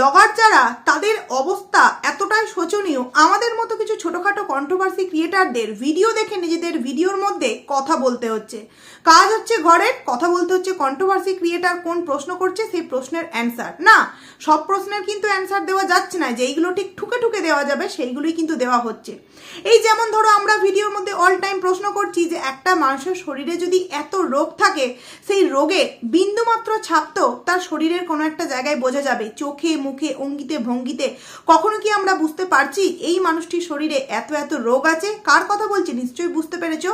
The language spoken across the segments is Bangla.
ব্লগার যারা, তাদের অবস্থা এতটাই শোচনীয়। আমাদের মতো কিছু ছোটোখাটো কন্ট্রোভার্সি ক্রিয়েটারদের ভিডিও দেখে নিজেদের ভিডিওর মধ্যে কথা বলতে হচ্ছে। কাজ হচ্ছে ঘরের, কথা বলতে হচ্ছে কন্ট্রোভার্সি ক্রিয়েটার কোন প্রশ্ন করছে, সেই প্রশ্নের অ্যান্সার না, সব প্রশ্নের কিন্তু অ্যান্সার দেওয়া যাচ্ছে না যেইগুলো ঠিক ঠুকে ঠুকে দেওয়া যাবে, সেইগুলোই কিন্তু দেওয়া হচ্ছে। এই যেমন ধরো আমরা ভিডিওর মধ্যে অল টাইম প্রশ্ন করছি যে একটা মানুষের শরীরে যদি এত রোগ থাকে, সেই রোগে বিন্দুমাত্র ছাপতো তার শরীরের কোনো একটা জায়গায় বোঝা যাবে, চোখে মুখে অঙ্গিতে, ভঙ্গিতে, কখনো কি আমরা বুঝতে পারছি এই মানুষটির শরীরে এত এত রোগ আছে? কার কথা বলছি? নিশ্চয়ই বুঝতে পেরেছ।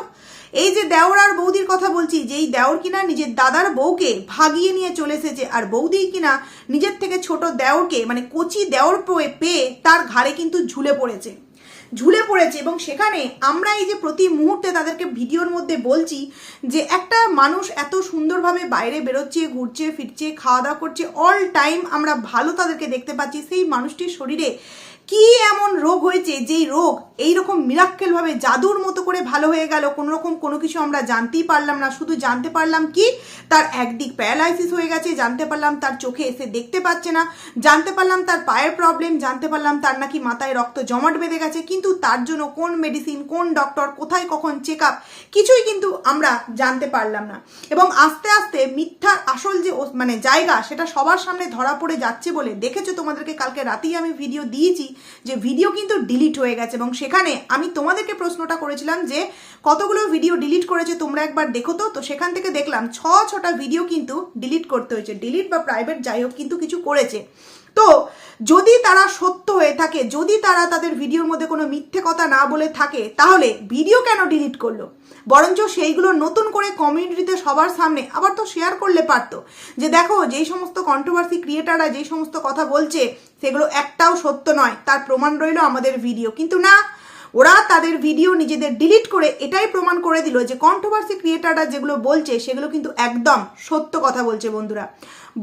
এই যে দেওর আর বৌদির কথা বলছি যে এই দেওর কিনা নিজের দাদার বউকে ভাগিয়ে নিয়ে চলে এসেছে, আর বৌদি কিনা নিজের থেকে ছোট দেওরকে মানে কচি দেওর পেয়ে তার ঘাড়ে কিন্তু ঝুলে পড়েছে। ঝুলে পড়েছে এবং সেখানে আমরা এই যে প্রতি মুহূর্তে তাদেরকে ভিডিওর মধ্যে বলছি যে একটা মানুষ এত সুন্দরভাবে বাইরে বেরোচ্ছে, ঘুরছে, ফিরছে খাওয়া দাওয়া করছে অল টাইম আমরা ভালো তাদেরকে দেখতে পাচ্ছি। সেই মানুষটির শরীরে কি এমন রোগ হয়েছে যেই রোগ এইরকম মিরাক্কেলভাবে জাদুর মতো করে ভালো হয়ে গেল কোনো রকম কোনো কিছু আমরা জানতেই পারলাম না। শুধু জানতে পারলাম কি? তার একদিক প্যারালাইসিস হয়ে গেছে, জানতে পারলাম তার চোখে এসে দেখতে পাচ্ছে না, জানতে পারলাম তার পায়ের প্রবলেম জানতে পারলাম তার নাকি মাথায় রক্ত জমাট বেঁধে গেছে, কিন্তু তার জন্য কোন মেডিসিন কোন ডক্টর কোথায় কখন চেক আপ কিছুই কিন্তু আমরা জানতে পারলাম না। এবং আস্তে আস্তে মিথ্যার আসল যে মানে জায়গা, সেটা সবার সামনে ধরা পড়ে যাচ্ছে বলে দেখেছ তোমাদেরকে কালকে রাতেই আমি ভিডিও দিয়েছি, যে ভিডিও কিন্তু ডিলিট হয়ে গেছে এবং সেখানে আমি তোমাদেরকে প্রশ্নটা করেছিলাম যে কতগুলো ভিডিও ডিলিট করেছে তোমরা একবার দেখো তো? তো সেখান থেকে দেখলাম ছ ছটা ভিডিও কিন্তু ডিলিট করতে হয়েছে। ডিলিট বা প্রাইভেট যাই হোক কিন্তু কিছু করেছে। তো যদি তারা সত্য হয়ে থাকে, যদি তারা তাদের ভিডিওর মধ্যে কোনো মিথ্যে কথা না বলে থাকে, তাহলে ভিডিও কেন ডিলিট করল? বরঞ্চ সেইগুলো নতুন করে কমিউনিটিতে সবার সামনে আবার তো শেয়ার করলে পারত। যে দেখো, যেই সমস্ত কন্ট্রোভার্সি ক্রিয়েটাররা যেই সমস্ত কথা বলছে, সেগুলো একটাও সত্য নয়, তার প্রমাণ রইল আমাদের ভিডিও কিন্তু না ওরা তাদের ভিডিও নিজেদের ডিলিট করে এটাই প্রমাণ করে দিল যে কন্ট্রোভার্সি ক্রিয়েটাররা যেগুলো বলছে, সেগুলো কিন্তু একদম সত্য কথা বলছে বন্ধুরা।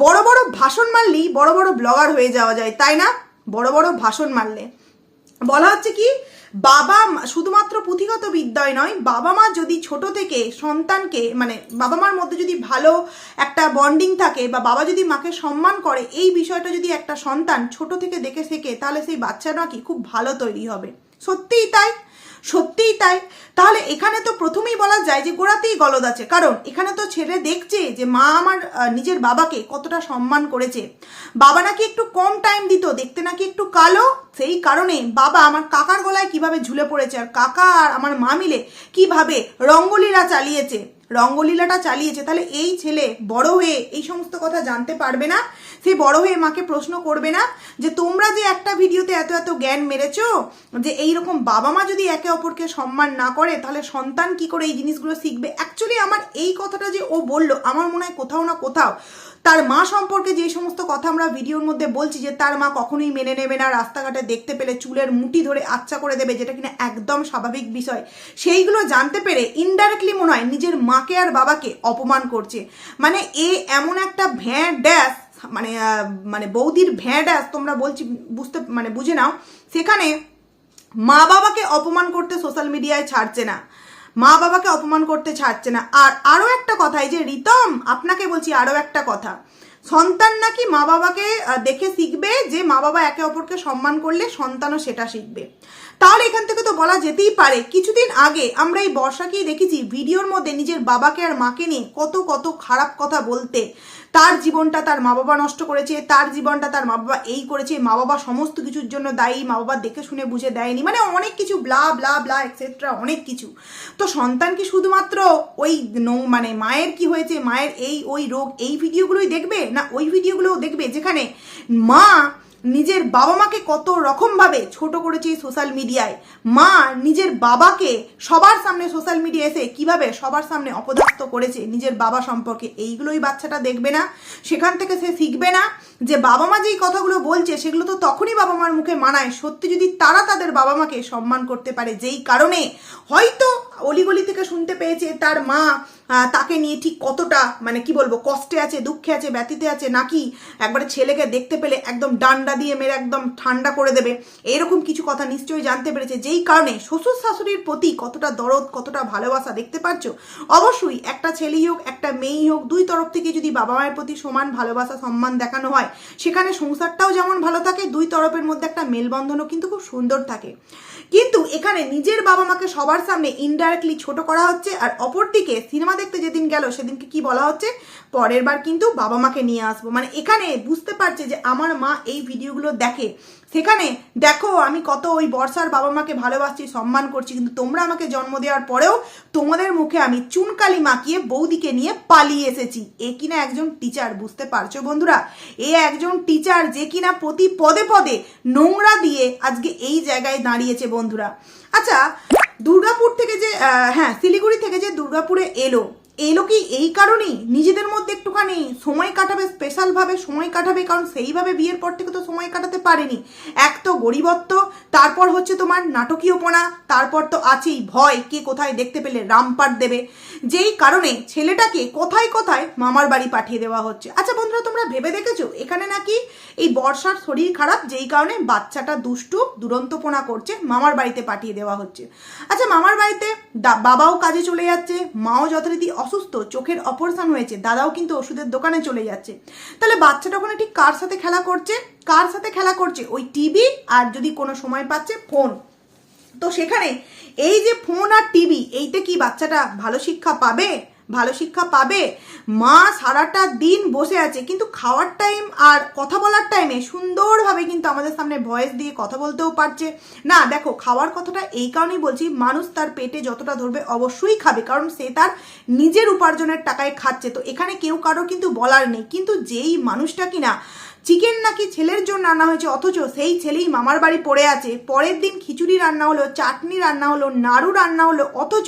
বড় বড় ভাষণ মারলেই বড় বড় ব্লগার হয়ে যাওয়া যায়, তাই না? বড় বড় ভাষণ মারলে। বলা হচ্ছে কি, বাবা শুধুমাত্র পুঁথিগত বিদ্যায় নয়, বাবা মা যদি ছোট থেকে সন্তানকে মানে বাবা মার মধ্যে যদি ভালো একটা বন্ডিং থাকে বা বাবা যদি মাকে সম্মান করে, এই বিষয়টা যদি একটা সন্তান ছোট থেকে দেখে শেখে, তাহলে সেই বাচ্চাটা নাকি খুব ভালো তৈরি হবে। সত্যিই তাই? সত্যিই তাই? তাহলে এখানে তো প্রথমেই বলা যায় যে গোড়াতেই গলদ আছে। কারণ এখানে তো ছেলে দেখছে যে মা আমার নিজের বাবাকে কতটা সম্মান করেছে। বাবা নাকি একটু কম টাইম দিত, দেখতে নাকি একটু কালো। সেই কারণে বাবা আমার কাকার গলায় কীভাবে ঝুলে পড়েছে আর কাকা আর আমার মা মিলে কীভাবে রঙ্গলীলা চালিয়েছে। রঙ্গলীলাটা চালিয়েছে, তাহলে এই ছেলে বড় হয়ে এই সমস্ত কথা জানতে পারবে না? সে বড় হয়ে মাকে প্রশ্ন করবে না যে, তোমরা যে একটা ভিডিওতে এত এত জ্ঞান মেরেছো যে এই রকম বাবা মা যদি একে অপরকে সম্মান না করে, তাহলে সন্তান কি করে এই জিনিসগুলো শিখবে? অ্যাকচুয়ালি আমার এই কথাটা যে ও বলল, আমার মনে হয় কোথাও না কোথাও তার মা সম্পর্কে যে সমস্ত কথা আমরা ভিডিওর মধ্যে বলছি যে তার মা কখনোই মেনে নেবে না, রাস্তাঘাটে দেখতে পেলে চুলের মুঠি ধরে আচ্ছা করে দেবে, যেটা কিনা একদম স্বাভাবিক বিষয়। সেইগুলো জানতে পেরে ইনডাইরেক্টলি মনে হয় নিজের মাকে আর বাবাকে অপমান করছে। মানে এ এমন একটা ভ্যাঁ ড্যাশ মানে মানে বৌদির ভ্যাঁ ড্যাশ তোমরা বলছি, বুঝতে মানে বুঝে নাও, সেখানে মা বাবাকে অপমান করতে সোশ্যাল মিডিয়ায় ছাড়ছে না। মা বাবাকে অপমান করতে ছাড়ছে না। আর আরও একটা কথা, এই যে রিতম, আপনাকে বলছি আরও একটা কথা। সন্তান নাকি মা বাবাকে দেখে শিখবে যে মা বাবা একে অপরকে সম্মান করলে সন্তানও সেটা শিখবে। তাহলে এখান থেকে তো বলা যেতেই পারে, কিছুদিন আগে আমরা এই বর্ষাকেই দেখেছি, ভিডিওর মধ্যে নিজের বাবাকে আর মাকে নিয়ে কত কত খারাপ কথা বলতে। তার জীবনটা তার মা বাবা নষ্ট করেছে, তার জীবনটা তার মা বাবা এই করেছে মা বাবা সমস্ত কিছুর জন্য দায়ী মা বাবা দেখে শুনে বুঝে দেয়নি মানে অনেক কিছু ব্লা ব্লা ব্লা এক্সেট্রা অনেক কিছু। তো সন্তান কি শুধুমাত্র ওই নৌ- মানে মায়ের কি হয়েছে, মায়ের এই ওই রোগ, এই ভিডিওগুলোই দেখবে, না ওই ভিডিওগুলোও দেখবে, যেখানে মা নিজের বাবা মাকে কত রকমভাবে ছোট করেছে সোশ্যাল মিডিয়ায় মা নিজের বাবাকে সবার সামনে সোশ্যাল মিডিয়া এসে কীভাবে সবার সামনে অপদস্থ করেছে নিজের বাবা সম্পর্কে, এইগুলোই বাচ্চাটা দেখবে না। সেখান থেকে সে শিখবে না যে বাবা মা যেই কথাগুলো বলছে, সেগুলো তো তখনই বাবা মার মুখে মানায়। সত্যি যদি তারা তাদের বাবা মাকে সম্মান করতে পারে, যেই কারণে হয়তো অলিগলি থেকে শুনতে পেয়েছে তার মা তাকে নিয়ে ঠিক কতটা মানে কি বলব, কষ্টে আছে, দুঃখে আছে, ব্যথিতে আছে, নাকি একবারে ছেলেকে দেখতে পেলে একদম ডান্ডা দিয়ে মেরে একদম ঠান্ডা করে দেবে? এরকম কিছু কথা নিশ্চয়ই জানতে পেরেছে। যেই কারণে শ্বশুর শাশুড়ির প্রতি কতটা দরদ, কতটা ভালোবাসা দেখতে পাচ্ছ? অবশ্যই একটা ছেলেই হোক, একটা মেয়েই হোক, দুই তরফ থেকে যদি বাবা মায়ের প্রতি সমান ভালোবাসা, সম্মান দেখানো হয়, সেখানে সংসারটাও যেমন ভালো থাকে, দুই তরফের মধ্যে একটা মেলবন্ধনও কিন্তু খুব সুন্দর থাকে। কিন্তু এখানে নিজের বাবা মাকে সবার সামনে ইনডাইরেক্টলি ছোট করা হচ্ছে, আর অপরদিকে সিনেমা দেখতে যেদিন গেল, সেদিনকে কি বলা হচ্ছে? পরের বার কিন্তু বাবা মাকে নিয়ে আসব। মানে এখানে বুঝতে পারছে যে আমার মা এই ভিডিওগুলো দেখে। সেখানে, দেখো, আমি কত ওই বর্ষার বাবা মাকে ভালোবাসছি, সম্মান করছি, কিন্তু তোমরা আমাকে জন্ম দেওয়ার পরেও তোমাদের মুখে আমি চুনকালি মাখিয়ে বৌদিকে নিয়ে পালিয়ে এসেছি। এ কিনা একজন টিচার বুঝতে পারছ বন্ধুরা? এ একজন টিচার যে কিনা প্রতি পদে পদে নোংরা দিয়ে আজকে এই জায়গায় দাঁড়িয়েছে বন্ধুরা। আচ্ছা দুর্গাপুর থেকে যে হ্যাঁ শিলিগুড়ি থেকে যে দুর্গাপুরে এলো এলো কি এই কারণেই? নিজেদের মধ্যে একটুখানি সময় কাটাবে স্পেশালভাবে সময় কাটাবে, কারণ সেইভাবে বিয়ের পর থেকে তো সময় কাটাতে পারেনি। এক তো গরিবত্ব, তারপর হচ্ছে তোমার নাটকীয়পনা, তারপর তো আছেই, ভয়, কে কোথায় দেখতে পেলে, রামপাট দেবে। যেই কারণে ছেলেটাকে কোথায় কোথায় মামার বাড়ি পাঠিয়ে দেওয়া হচ্ছে। আচ্ছা বন্ধুরা, তোমরা ভেবে দেখেছ? এখানে নাকি এই বর্ষার শরীর খারাপ, যেই কারণে বাচ্চাটা দুষ্টু, দুরন্তপনা করছে, মামার বাড়িতে পাঠিয়ে দেওয়া হচ্ছে। আচ্ছা মামার বাড়িতে বাবাও কাজে চলে যাচ্ছে, মাও যথারীতি অসুস্থ, চোখের অপারেশন হয়েছে, দাদাও কিন্তু ওষুধের দোকানে চলে যাচ্ছে। তাহলে বাচ্চাটা ওখানে ঠিক কার সাথে খেলা করছে? কার সাথে খেলা করছে? ওই টিভি আর যদি কোনো সময় পাচ্ছে, ফোন। তো সেখানে এই যে ফোন আর টিভি, এইতে কি বাচ্চাটা ভালো শিক্ষা পাবে? ভালো শিক্ষা পাবে? মা সারাটা দিন বসে আছে, কিন্তু খাওয়ার টাইম আর কথা বলার টাইমে সুন্দরভাবে কিন্তু আমাদের সামনে ভয়েস দিয়ে কথা বলতেও পারছে। না, দেখো, খাওয়ার কথাটা এই কারণেই বলছি, মানুষ তার পেটে যতটা ধরবে অবশ্যই খাবে, কারণ সে তার নিজের উপার্জনের টাকায় খাচ্ছে। তো এখানে কেউ কারও কিন্তু বলার নেই, কিন্তু যেই মানুষটা কিনা চিকেন নাকি ছেলের জন্য রান্না হয়েছে? অথচ সেই ছেলেই মামার বাড়ি পড়ে আছে। পরের দিন খিচুড়ি রান্না হলো, চাটনি রান্না হলো, নাড়ু রান্না হলো, অথচ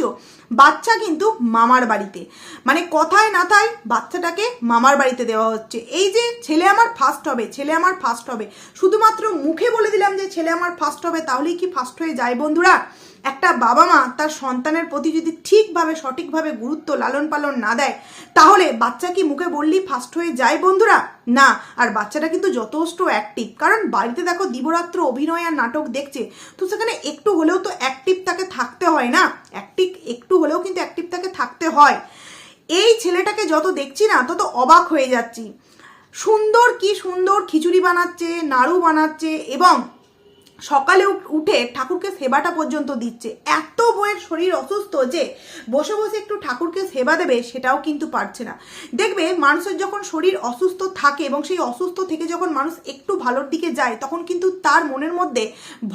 বাচ্চা কিন্তু মামার বাড়িতে। মানে কথায় না তাই বাচ্চাটাকে মামার বাড়িতে দেওয়া হচ্ছে। এই যে ছেলে আমার ফার্স্ট হবে, ছেলে আমার ফার্স্ট হবে। শুধুমাত্র মুখে বলে দিলাম যে ছেলে আমার ফার্স্ট হবে, তাহলেই কি ফার্স্ট হয়ে যায় বন্ধুরা? একটা বাবা মা তার সন্তানের প্রতি যদি ঠিকভাবে, সঠিকভাবে গুরুত্ব লালন পালন না দেয়, তাহলে বাচ্চা কি মুখে বললেই ফার্স্ট হয়ে যায় বন্ধুরা? না, আর বাচ্চাটা কিন্তু যথেষ্ট অ্যাক্টিভ কারণ বাড়িতে দেখো দিবরাত্র অভিনয় আর নাটক দেখছে, তো সেখানে একটু হলেও তো অ্যাক্টিভ তাকে থাকতে হয় না? অ্যাক্টিভ একটু হলেও কিন্তু অ্যাক্টিভ তাকে থাকতে হয়। এই ছেলেটাকে যত দেখছি না, তত অবাক হয়ে যাচ্ছি। সুন্দর কি সুন্দর খিচুড়ি বানাচ্ছে, নাড়ু বানাচ্ছে, এবং সকালে উঠে ঠাকুরকে সেবাটা পর্যন্ত দিচ্ছে। এত বইয়ের শরীর অসুস্থ যে বসে বসে একটু ঠাকুরকে সেবা দেবে সেটাও কিন্তু পারছে না। দেখবে মানুষের যখন শরীর অসুস্থ থাকে এবং সেই অসুস্থ থেকে যখন মানুষ একটু ভালোর দিকে যায়, তখন কিন্তু তার মনের মধ্যে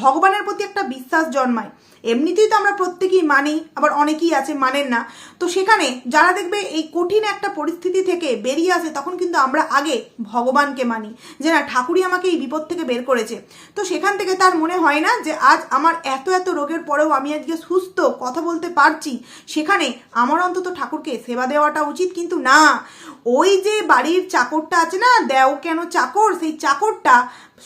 ভগবানের প্রতি একটা বিশ্বাস জন্মায়। এমনিতেই তো আমরা প্রত্যেকেই মানি, আবার অনেকেই আছে মানেন না। তো সেখানে যারা দেখবে এই কঠিন একটা পরিস্থিতি থেকে বেরিয়ে আসে, তখন কিন্তু আমরা আগে ভগবানকে মানি যে না, ঠাকুরই আমাকে এই বিপদ থেকে বের করেছে। তো সেখান থেকে তার মনে হয় না যে আজ আমার এত এত রোগের পরেও আমি আজকে সুস্থ, কথা বলতে পারছি। সেখানে আমার অন্তত ঠাকুরকে সেবা দেওয়াটা উচিত, কিন্তু না। ওই যে বাড়ির চাকরটা আছে না, দেও কেন চাকর, সেই চাকরটা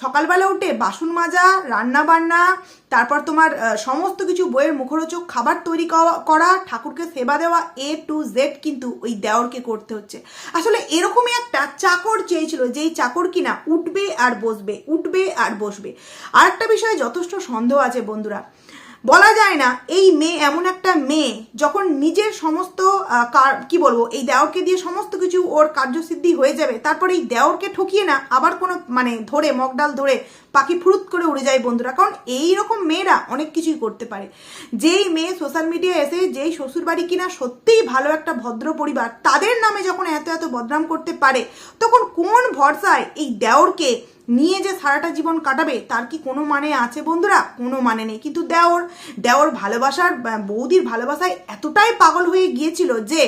সকালবেলা উঠে বাসন মাজা, রান্না বান্না, তারপর তোমার সমস্ত কিছু বইয়ের মুখরোচক খাবার তৈরি করা- করা, ঠাকুরকে সেবা দেওয়া এ টু জেড কিন্তু ওই দেওরকে করতে হচ্ছে। আসলে এরকমই একটা চাকর চেয়েছিল, যেই চাকর কিনা উঠবে আর বসবে, উঠবে আর বসবে। আর একটা বিষয়ে যথেষ্ট সন্দেহ আছে বন্ধুরা। বলা যায় না, এই মেয়ে এমন একটা মেয়ে যখন নিজের সমস্ত কি বলব, এই দেওরকে দিয়ে সমস্ত কিছু ওর কার্যসিদ্ধি হয়ে যাবে, তারপরে এই দেওরকে ঠকিয়ে না আবার কোনো মানে ধরে মগডাল ধরে পাখি ফুরুত করে উড়ে যায় বন্ধুরা। কারণ এই রকম মেয়েরা অনেক কিছুই করতে পারে। যেই মেয়ে সোশ্যাল মিডিয়ায় এসে, যেই শ্বশুরবাড়ি কিনা সত্যিই ভালো একটা ভদ্র পরিবার, তাদের নামে যখন এত এত বদনাম করতে পারে, তখন কোন ভরসায় এই দেওরকে নিয়ে যে সারাটা জীবন কাটাবে, তার কি কোনো মানে আছে বন্ধুরা? কোনো মানে নেই। কিন্তু দেওর দেওর ভালোবাসার বৌদির ভালোবাসায় এতটাই পাগল হয়ে গিয়েছিল যে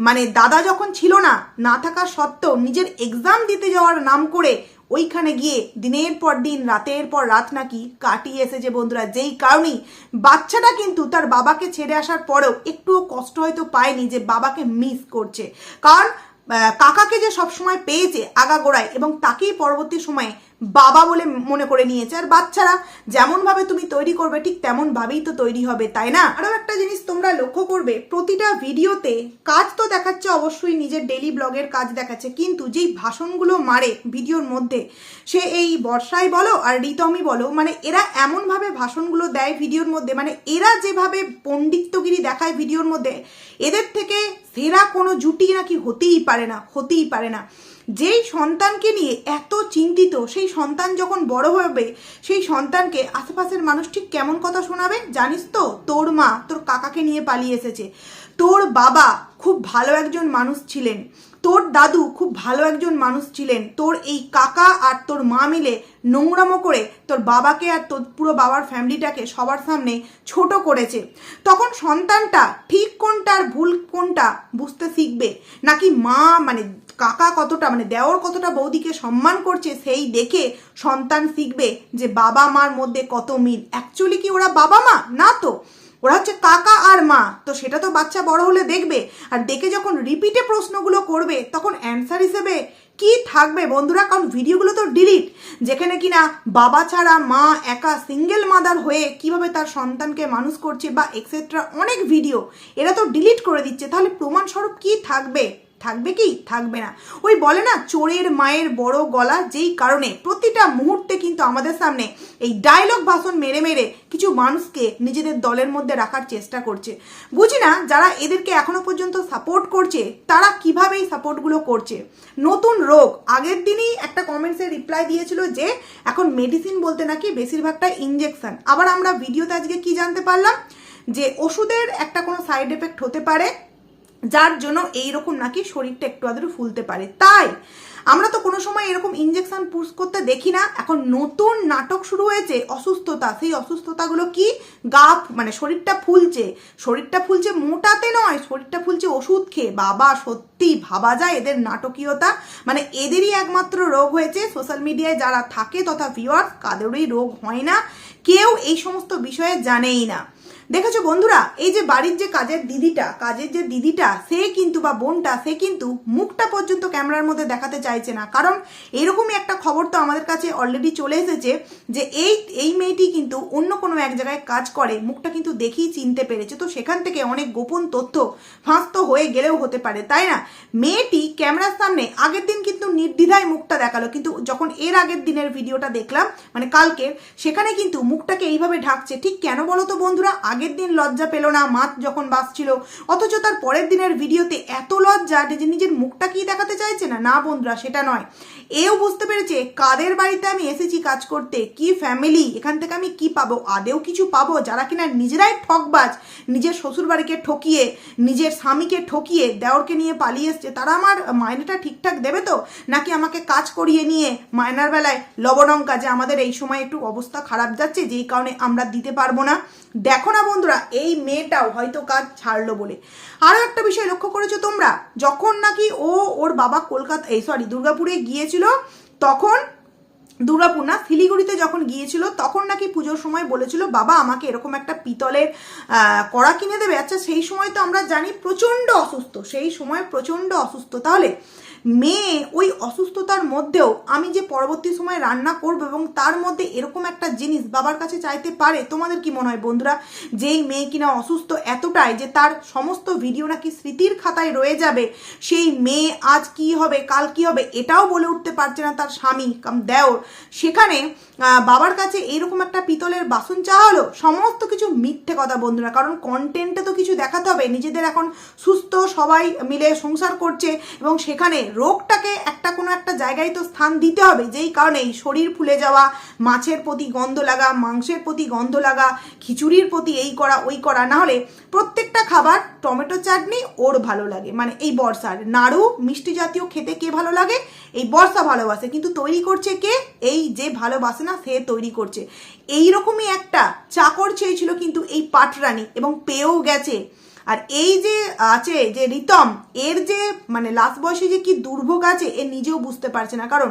মানে দাদা যখন ছিল না না থাকা সত্ত্বেও নিজের এক্সাম দিতে যাওয়ার নাম করে ওইখানে গিয়ে দিনের পর দিন, রাতের পর রাত নাকি কাটিয়ে এসেছে বন্ধুরা। যেই কারণেই বাচ্চাটা কিন্তু তার বাবাকে ছেড়ে আসার পরেও একটুও কষ্ট হয়তো পায়নি যে বাবাকে মিস করছে। কারণ কাকাকে যে সবসময় পেয়েছে আগাগোড়ায় এবং তাকেই পরবর্তী সময়ে বাবা বলে মনে করে নিয়েছে। আর বাচ্চারা যেমনভাবে তুমি তৈরি করবে, ঠিক তেমন ভাবেই তো তৈরি হবে, তাই না? আরও একটা জিনিস তোমরা লক্ষ্য করবে, প্রতিটা ভিডিওতে কাজ তো দেখাচ্ছে অবশ্যই, নিজের ডেলি ব্লগের কাজ দেখাচ্ছে, কিন্তু যেই ভাষণগুলো মারে ভিডিওর মধ্যে, সে এই বর্ষায় বলো আর রিতমই বলো মানে এরা এমনভাবে ভাষণগুলো দেয় ভিডিওর মধ্যে মানে এরা যেভাবে পণ্ডিত্যগিরি দেখায় ভিডিওর মধ্যে, এদের থেকে সেরা কোনো জুটি নাকি হতেই পারে না, হতেই পারে না। যেই সন্তানকে নিয়ে এত চিন্তিত, সেই সন্তান যখন বড় হবে, সেই সন্তানকে আশেপাশের মানুষ ঠিক কেমন কথা শোনাবে জানিস তো? তোর মা তোর কাকাকে নিয়ে পালিয়ে এসেছে। তোর বাবা খুব ভালো একজন মানুষ ছিলেন। তোর দাদু খুব ভালো একজন মানুষ ছিলেন। তোর এই কাকা আর তোর মা মিলে নোংরামো করে তোর বাবাকে আর তোর পুরো বাবার ফ্যামিলিটাকে সবার সামনে ছোট করেছে। তখন সন্তানটা ঠিক কোনটা আর ভুল কোনটা বুঝতে শিখবে? নাকি মা মানে কাকা কতটা মানে দেওর কতটা বৌদিকে সম্মান করছে সেই দেখে সন্তান শিখবে যে বাবা মার মধ্যে কত মিল? অ্যাকচুয়ালি কি ওরা বাবা মা না তো। ওরা হচ্ছে কাকা আর মা। তো সেটা তো বাচ্চা বড় হলে দেখবে। আর দেখে যখন রিপিটে প্রশ্নগুলো করবে, তখন অ্যান্সার হিসেবে কি থাকবে বন্ধুরা? কারণ ভিডিওগুলো তো ডিলিট যেখানে কিনা বাবা ছাড়া মা একা সিঙ্গেল মাদার হয়ে কীভাবে তার সন্তানকে মানুষ করছে বা এক্সেট্রা অনেক ভিডিও এরা তো ডিলিট করে দিচ্ছে। তাহলে প্রমাণস্বরূপ কি থাকবে? থাকবে কি? থাকবে না। ওই বলে না, চোরের মায়ের বড় গলা যেই কারণে প্রতিটা মুহূর্তে কিন্তু আমাদের সামনে এই ডায়লগ ভাষণ মেরে মেরে কিছু মানুষকে নিজেদের দলের মধ্যে রাখার চেষ্টা করছে। বুঝি না, যারা এদেরকে এখনও পর্যন্ত সাপোর্ট করছে, তারা কীভাবে এই সাপোর্টগুলো করছে? নতুন রোগ। আগের দিনই একটা কমেন্টসে রিপ্লাই দিয়েছিল যে, এখন মেডিসিন বলতে নাকি বেশিরভাগটা ইঞ্জেকশন আবার আমরা ভিডিওতে আজকে কি জানতে পারলাম? যে ওষুধের একটা কোনো সাইড এফেক্ট হতে পারে যার জন্য এইরকম নাকি শরীরটা একটু আদৌ ফুলতে পারে। তাই আমরা তো কোনো সময় এরকম ইঞ্জেকশন পুশ করতে দেখি না। এখন নতুন নাটক শুরু হয়েছে, অসুস্থতা। সেই অসুস্থতাগুলো কি? গা মানে শরীরটা ফুলছে। শরীরটা ফুলছে মোটাতে নয়, শরীরটা ফুলছে ওষুধ খেয়ে। বাবা, সত্যি ভাবা যায় এদের নাটকীয়তা। মানে এদেরই একমাত্র রোগ হয়েছে। সোশ্যাল মিডিয়ায় যারা থাকে তথা ভিউয়ার্স কাদেরই রোগ হয় না। কেউ এই সমস্ত বিষয়ে জানেই না। দেখেছ বন্ধুরা, এই যে বাড়ির যে কাজের দিদিটা, কাজের যে দিদিটা, সে কিন্তু বা বোনটা, সে কিন্তু মুখটা পর্যন্ত ক্যামেরার মধ্যে দেখাতে চাইছে না। কারণ এরকমই একটা খবর তো আমাদের কাছে অলরেডি চলে এসেছে যে এই এই মেয়েটি কিন্তু অন্য কোনো এক জায়গায় কাজ করে, মুখটা কিন্তু দেখেই চিনতে পেরেছে। তো সেখান থেকে অনেক গোপন তথ্য ফাঁস তো হয়ে গেলেও হতে পারে, তাই না? মেয়েটি ক্যামেরার সামনে আগের দিন কিন্তু নির্দ্বিধায় মুখটা দেখাল, কিন্তু যখন এর আগের দিনের ভিডিওটা দেখলাম মানে কালকের, সেখানে কিন্তু মুখটাকে এইভাবে ঢাকছে। ঠিক কেন বলো তো বন্ধুরা? আগের দিন লজ্জা পেল না মাত যখন বাসছিল অথচ তার পরের দিনের ভিডিওতে এত লজ্জা যে নিজের মুখটা কি দেখাতে চাইছে না? না বন্ধুরা, সেটা নয়। এও বুঝতে পেরেছে কাদের বাড়িতে আমি এসেছি কাজ করতে, কি ফ্যামিলি এখান থেকে আমি কি পাবো? আদেও কিছু পাবো যারা কিনা নিজেরাই ঠকবাজ, নিজের শ্বশুর বাড়িকে ঠকিয়ে, নিজের স্বামীকে ঠকিয়ে দেওরকে নিয়ে পালিয়ে এসছে। তারা আমার মাইনেটা ঠিকঠাক দেবে তো? নাকি আমাকে কাজ করিয়ে নিয়ে মায়নার বেলায় লবণঙ্কা যে আমাদের এই সময় একটু অবস্থা খারাপ যাচ্ছে, যেই কারণে আমরা দিতে পারব না? দেখো না বন্ধুরা, এই মেয়েটাও হয়তো কাজ ছাড়লো বলে। আরও একটা বিষয় লক্ষ্য করেছ তোমরা? যখন নাকি ও ওর বাবা কলকাতা এই সরি দুর্গাপুরে গিয়েছিল, তখন দুর্গাপূর্ণা শিলিগুড়িতে যখন গিয়েছিল, তখন নাকি পুজোর সময় বলেছিল, বাবা, আমাকে এরকম একটা পিতলের কড়া কিনে দেবে। আচ্ছা সেই সময় তো আমরা জানি প্রচণ্ড অসুস্থ, সেই সময় প্রচণ্ড অসুস্থ। তাহলে মেয়ে ওই অসুস্থতার মধ্যেও আমি যে পরবর্তী সময় রান্না করব এবং তার মধ্যে এরকম একটা জিনিস বাবার কাছে চাইতে পারে, তোমাদের কি মনে হয় বন্ধুরা? যেই মেয়ে কিনা অসুস্থ এতটাই যে তার সমস্ত ভিডিও নাকি স্মৃতির খাতায় রয়ে যাবে, সেই মেয়ে আজ কি হবে, কাল কি হবে এটাও বলে উঠতে পারছে না তার স্বামী। কাম দেওর সেখানে বাবার কাছে এইরকম একটা পিতলের বাসন চাওয়া হলো, সমস্ত কিছু মিথ্যে কথা বন্ধুরা, কারণ কন্টেন্টে তো কিছু দেখাতে হবে, নিজেদের এখন সুস্থ সবাই মিলে সংসার করছে এবং সেখানে রোগটাকে একটা কোনো একটা জায়গায় তো স্থান দিতে হবে, যেই কারণে এই শরীর ফুলে যাওয়া, মাছের প্রতি গন্ধ লাগা, মাংসের প্রতি গন্ধ লাগা, খিচুড়ির প্রতি এই করা, ওই করা, না হলে প্রত্যেকটা খাবার টমেটো চাটনি ওর ভালো লাগে। মানে এই বর্ষার নাড়ু, মিষ্টি জাতীয় খেতে কে ভালো লাগে? এই বর্ষা ভালোবাসে। কিন্তু তৈরি করছে কে? এই যে ভালোবাসে না, সে তৈরি করছে। এই রকমই একটা চাকর চেয়েছিল কিন্তু এই পাটরানি এবং পেয়েও গেছে। আর এই যে আছে, যে রিতম, এর যে মানে লাস্ট বয়সে যে কি দুর্ভোগ আছে, এ নিজেও বুঝতে পারছে না। কারণ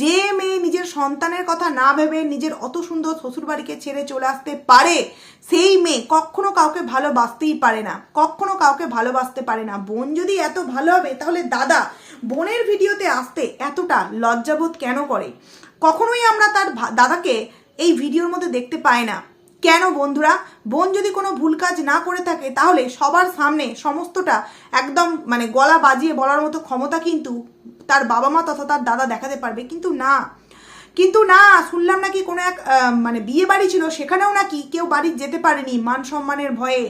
যে মেয়ে নিজের সন্তানের কথা না ভেবে নিজের অত সুন্দর শ্বশুরবাড়িকে ছেড়ে চলে আসতে পারে, সেই মেয়ে কখনো কাউকে ভালোবাসতেই পারে না। কখনো কাউকে ভালোবাসতে পারে না। বোন যদি এত ভালো হবে, তাহলে দাদা বোনের ভিডিওতে আসতে এতটা লজ্জাবোধ কেন করে? কখনোই আমরা তার দাদাকে এই ভিডিওর মধ্যে দেখতে পাই না। কেন বন্ধুরা? বোন যদি কোনো ভুল কাজ না করে থাকে, তাহলে সবার সামনে সমস্তটা একদম মানে গলা বাজিয়ে বলার মতো ক্ষমতা কিন্তু তার বাবা মা তথা তার দাদা দেখাতে পারবে। কিন্তু না। কিন্তু না, শুনলাম নাকি কোনো এক মানে বিয়ে বাড়ি ছিল, সেখানেও নাকি কেউ বাড়ি যেতে পারেনি মান সম্মানের ভয়ে।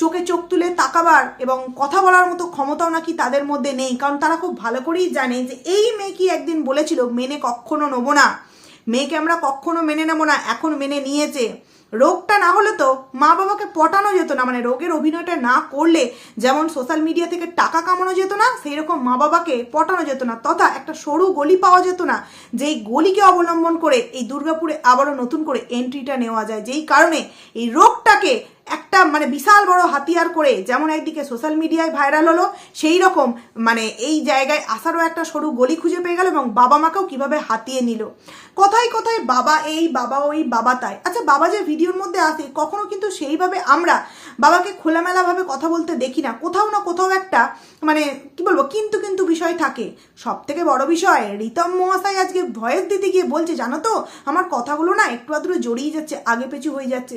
চোখে চোখ তুলে তাকাবার এবং কথা বলার মতো ক্ষমতাও নাকি তাদের মধ্যে নেই। কারণ তারা খুব ভালো করেই জানে যে এই মেয়ে কি একদিন বলেছিল, মেনে কখনো নেব না। মেয়েকে আমরা কখনো মেনে নেব না, এখন মেনে নিয়েছে। রোগটা না হলে তো মা বাবাকে পটানো যেত না মানে রোগের অভিনয়টা না করলে যেমন সোশ্যাল মিডিয়া থেকে টাকা কামানো যেত না সেই রকম মা বাবাকে পটানো যেত না, তথা একটা সরু গলি পাওয়া যেত না, যেই গলিকে অবলম্বন করে এই দুর্গাপুরে আবারও নতুন করে এন্ট্রিটা নেওয়া যায়, যেই কারণে এই রোগটাকে একটা মানে বিশাল বড় হাতিয়ার করে যেমন একদিকে সোশ্যাল মিডিয়ায় ভাইরাল হলো, সেই রকম মানে এই জায়গায় আসারও একটা সরু গলি খুঁজে পেয়ে গেল এবং বাবা মাকেও কীভাবে হাতিয়ে নিল। কথায় কথায় বাবা এই, বাবা ওই, বাবা তাই। আচ্ছা বাবা যে ভিডিওর মধ্যে আসে, কখনো কিন্তু সেইভাবে আমরা বাবাকে খোলামেলাভাবে কথা বলতে দেখি না। কোথাও না কোথাও একটা মানে কি বলব, কিন্তু কিন্তু বিষয় থাকে। সব থেকে বড় বিষয়, রিতম মহাশয় আজকে ভয়েস দিতে গিয়ে বলছে, জানো তো, আমার কথাগুলো না একটু আধটু জড়িয়ে যাচ্ছে, আগে পেছু হয়ে যাচ্ছে।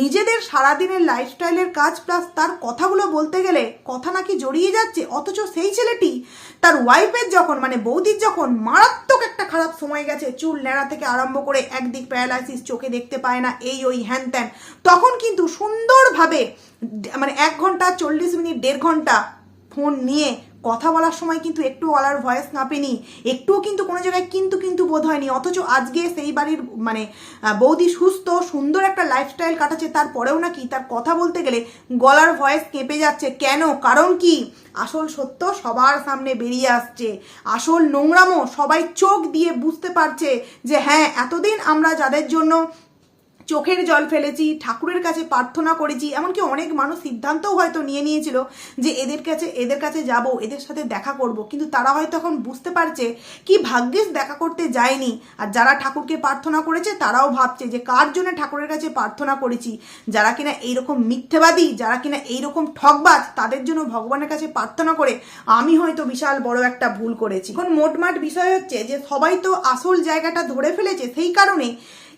নিজেদের সারাদিনের লাইফস্টাইলের কাজ প্লাস তার কথাগুলো বলতে গেলে কথা নাকি জড়িয়ে যাচ্ছে, অথচ সেই ছেলেটি তার ওয়াইফের যখন মানে বৌদির যখন মারাত্মক একটা খারাপ সময় গেছে, চুল ন্যাড়া থেকে আরম্ভ করে একদিক প্যারালাইসিস চোখে দেখতে পায় না, এই ওই হ্যান ত্যান তখন কিন্তু সুন্দরভাবে মানে এক ঘণ্টা, চল্লিশ মিনিট, দেড় ঘণ্টা ফোন নিয়ে কথা বলার সময় কিন্তু একটু গলার ভয়েস কাঁপেনি একটুও কিন্তু কোনো জায়গায় কিন্তু কিন্তু বোধ হয়নি, অথচ আজকে সেই বাড়ির মানে বৌদি সুস্থ, সুন্দর একটা লাইফস্টাইল কাটাচ্ছে, তারপরেও নাকি তার কথা বলতে গেলে গলার ভয়েস কেঁপে যাচ্ছে। কেন? কারণ কি? আসল সত্য সবার সামনে বেরিয়ে আসছে। আসল নোংরামো সবাই চোখ দিয়ে বুঝতে পারছে যে হ্যাঁ এতদিন আমরা যাদের জন্য চোখের জল ফেলেছি, ঠাকুরের কাছে প্রার্থনা করেছি, এমনকি অনেক মানুষ সিদ্ধান্তও হয়তো নিয়ে নিয়েছিল যে এদের কাছে এদের কাছে যাব, এদের সাথে দেখা করব। কিন্তু তারা হয়তো এখন বুঝতে পারছে কি ভাগ্যেস দেখা করতে যায়নি। আর যারা ঠাকুরকে প্রার্থনা করেছে, তারাও ভাবছে যে কার জন্য ঠাকুরের কাছে প্রার্থনা করেছি? যারা কিনা এইরকম মিথ্যেবাদী, যারা কিনা এইরকম ঠকবাজ, তাদের জন্য ভগবানের কাছে প্রার্থনা করে আমি হয়তো বিশাল বড় একটা ভুল করেছি। এখন মোটমাট বিষয় হচ্ছে যে সবাই তো আসল জায়গাটা ধরে ফেলেছে, সেই কারণে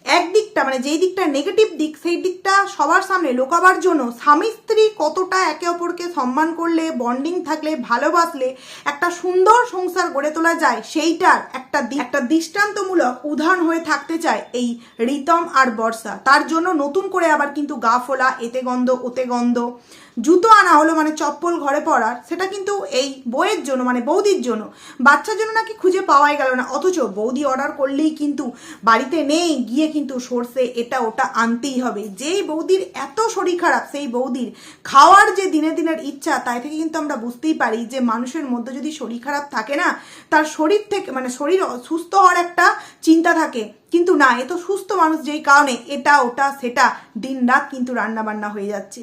একদিকটা মানে যেই দিকটা নেগেটিভ দিক, সেই দিকটা সবার সামনে লোকাবার জন্য স্বামী স্ত্রী কতটা একে অপরকে সম্মান করলে বন্ডিং থাকলে, ভালোবাসলে, একটা সুন্দর সংসার গড়ে তোলা যায়, সেইটার একটা একটা দৃষ্টান্তমূলক উদাহরণ হয়ে থাকতে চায় এই রিতম আর বর্ষা। তার জন্য নতুন করে আবার কিন্তু গা ফোলা, এতে গন্ধ, ওতে গন্ধ। জুতো আনা হলো মানে চপ্পল ঘরে পরার, সেটা কিন্তু এই বইয়ের জন্য মানে বৌদির জন্য। বাচ্চার জন্য নাকি খুঁজে পাওয়াই গেল না, অথচ বৌদি অর্ডার করলেই কিন্তু বাড়িতে নেই, গিয়ে কিন্তু সর্ষে এটা ওটা আনতেই হবে। যেই বৌদির এত শরীর খারাপ, সেই বৌদির খাওয়ার যে দিনে দিনের ইচ্ছা, তাই থেকে কিন্তু আমরা বুঝতেই পারি যে মানুষের মধ্যে যদি শরীর খারাপ থাকে না, তার শরীর থেকে মানে শরীর সুস্থ হওয়ার একটা চিন্তা থাকে। কিন্তু না, এ তো সুস্থ মানুষ যেই কারণে এটা ওটা সেটা দিন রাত কিন্তু রান্না বান্না হয়ে যাচ্ছে।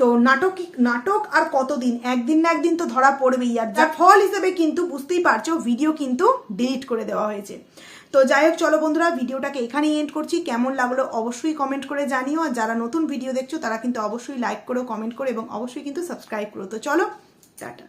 তো নাটক নাটক আর কতদিন? একদিন না একদিন তো ধরা পড়বেই। আর যা ফল হিসেবে কিন্তু বুঝতেই পারছ ভিডিও কিন্তু ডিলিট করে দেওয়া হয়েছে। তো যাই হোক, চলো বন্ধুরা, ভিডিওটাকে এখানেই এন্ড করছি। কেমন লাগল অবশ্যই কমেন্ট করে জানিও। আর যারা নতুন ভিডিও দেখছ, তারা কিন্তু অবশ্যই লাইক করো কমেন্ট করো, এবং অবশ্যই কিন্তু সাবস্ক্রাইব করো। তো চলো, টাটা।